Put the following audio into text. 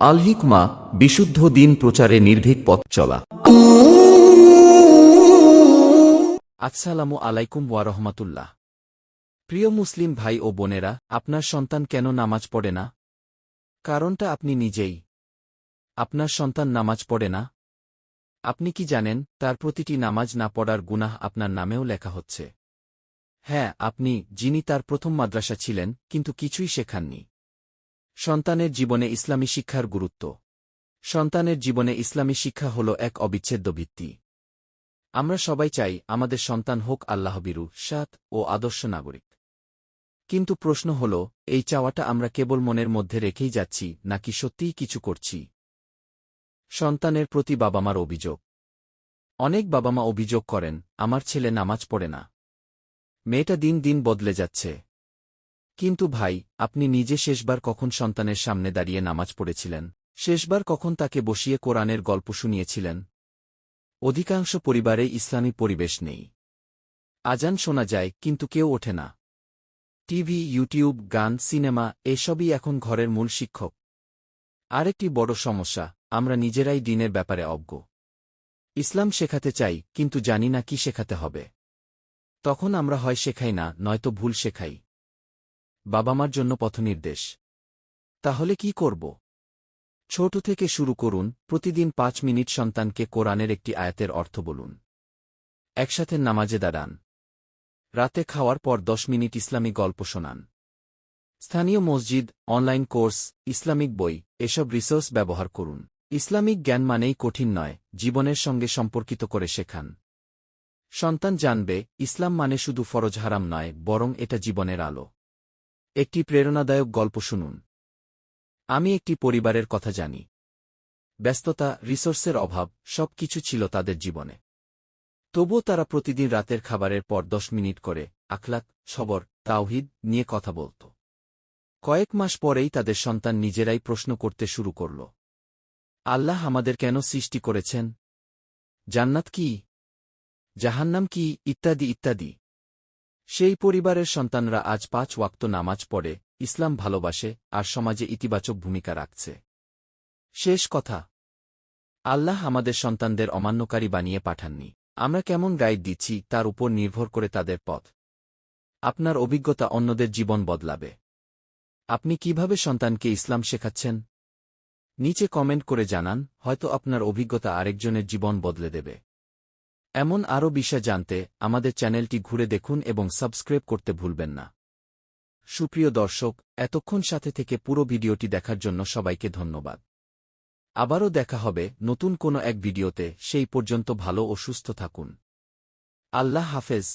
আল হিকমা বিশুদ্ধ দিন প্রচারে নির্ভীক পথ চলা। আসসালামু আলাইকুম ওয়া রহমাতুল্লাহ। প্রিয় মুসলিম ভাই ও বোনেরা, আপনার সন্তান কেন নামাজ পড়ে না? কারণটা আপনি নিজেই। আপনার সন্তান নামাজ পড়ে না? আপনি কি জানেন, তার প্রতিটি নামাজ না পড়ার গুনাহ আপনার নামেও লেখা হচ্ছে। হ্যাঁ আপনি, যিনি তার প্রথম মাদ্রাসা ছিলেন, কিন্তু কিছুই শেখাননি। সন্তানের জীবনে ইসলামী শিক্ষার গুরুত্ব। সন্তানের জীবনে ইসলামী শিক্ষা হল এক অবিচ্ছেদ্য ভিত্তি। আমরা সবাই চাই আমাদের সন্তান হোক আল্লাহবিরু, সাত ও আদর্শ নাগরিক। কিন্তু প্রশ্ন হল, এই চাওয়াটা আমরা কেবল মনের মধ্যে রেখেই যাচ্ছি, নাকি সত্যিই কিছু করছি? সন্তানের প্রতি বাবামার অভিযোগ। অনেক বাবামা অভিযোগ করেন, আমার ছেলে নামাজ পড়ে না। মেয়েটা দিন দিন বদলে যাচ্ছে। কিন্তু ভাই, আপনি নিজে শেষবার কখন সন্তানের সামনে দাঁড়িয়ে নামাজ পড়েছিলেন? শেষবার কখন তাকে বসিয়ে কোরআনের গল্প শুনিয়েছিলেন? অধিকাংশ পরিবারে ইসলামী পরিবেশ নেই। আজান শোনা যায়, কিন্তু কেউ ওঠে না। টিভি, ইউটিউব, গান, সিনেমা, এসবই এখন ঘরের মূল শিক্ষক। আরেকটি বড় সমস্যা, আমরা নিজেরাই দিনের ব্যাপারে অজ্ঞ। ইসলাম শেখাতে চাই, কিন্তু জানি না কি শেখাতে হবে। তখন আমরা হয় শেখাই না, নয়তো ভুল শেখাই। বাবামার জন্য পথনির্দেশ। তাহলে কি করব? ছোট থেকে শুরু করুন, প্রতিদিন পাঁচ মিনিট সন্তানকে কোরআনের একটি আয়াতের অর্থ বলুন। একসাথে নামাজে দাঁড়ান। রাতে খাওয়ার পর দশ মিনিট ইসলামী গল্প শোনান। স্থানীয় মসজিদ, অনলাইন কোর্স, ইসলামিক বই, এসব রিসোর্স ব্যবহার করুন। ইসলামিক জ্ঞান মানেই কঠিন নয়, জীবনের সঙ্গে সম্পর্কিত করে শেখান। সন্তান জানবে, ইসলাম মানে শুধু ফরজ হারাম নয়, বরং এটা জীবনের আলো। একটি প্রেরণাদায়ক গল্প শুনুন। আমি একটি পরিবারের কথা জানি। ব্যস্ততা, রিসোর্সের অভাব সব কিছু ছিল তাদের জীবনে। তবুও তারা প্রতিদিন রাতের খাবারের পর দশ মিনিট করে আখলাক, সবর, তাওহিদ নিয়ে কথা বলত। কয়েক মাস পরেই তাদের সন্তান নিজেরাই প্রশ্ন করতে শুরু করল। আল্লাহ আমাদের কেন সৃষ্টি করেছেন? জান্নাত কি? জাহান্নাম কি? ইত্যাদি ইত্যাদি। সেই পরিবারের সন্তানরা আজ পাঁচ ওয়াক্ত নামাজ পড়ে, ইসলাম ভালোবাসে, আর সমাজে ইতিবাচক ভূমিকা রাখছে। শেষ কথা। আল্লাহ আমাদের সন্তানদের অমান্যকারী বানিয়ে পাঠাননি। আমরা কেমন গাইড দিচ্ছি তার উপর নির্ভর করে তাদের পথ। আপনার অভিজ্ঞতা অন্যদের জীবন বদলাবে। আপনি কীভাবে সন্তানকে ইসলাম শেখাচ্ছেন? নিচে কমেন্ট করে জানান, হয়তো আপনার অভিজ্ঞতা আরেকজনের জীবন বদলে দেবে। এমন আরও বিষয় জানতে আমাদের চ্যানেলটি ঘুরে দেখুন এবং সাবস্ক্রাইব করতে ভুলবেন না। সুপ্রিয় দর্শক, এতক্ষণ সাথে থেকে পুরো ভিডিওটি দেখার জন্য সবাইকে ধন্যবাদ। আবারও দেখা হবে নতুন কোনো এক ভিডিওতে, সেই পর্যন্ত ভালো ও সুস্থ থাকুন। আল্লাহ হাফেজ।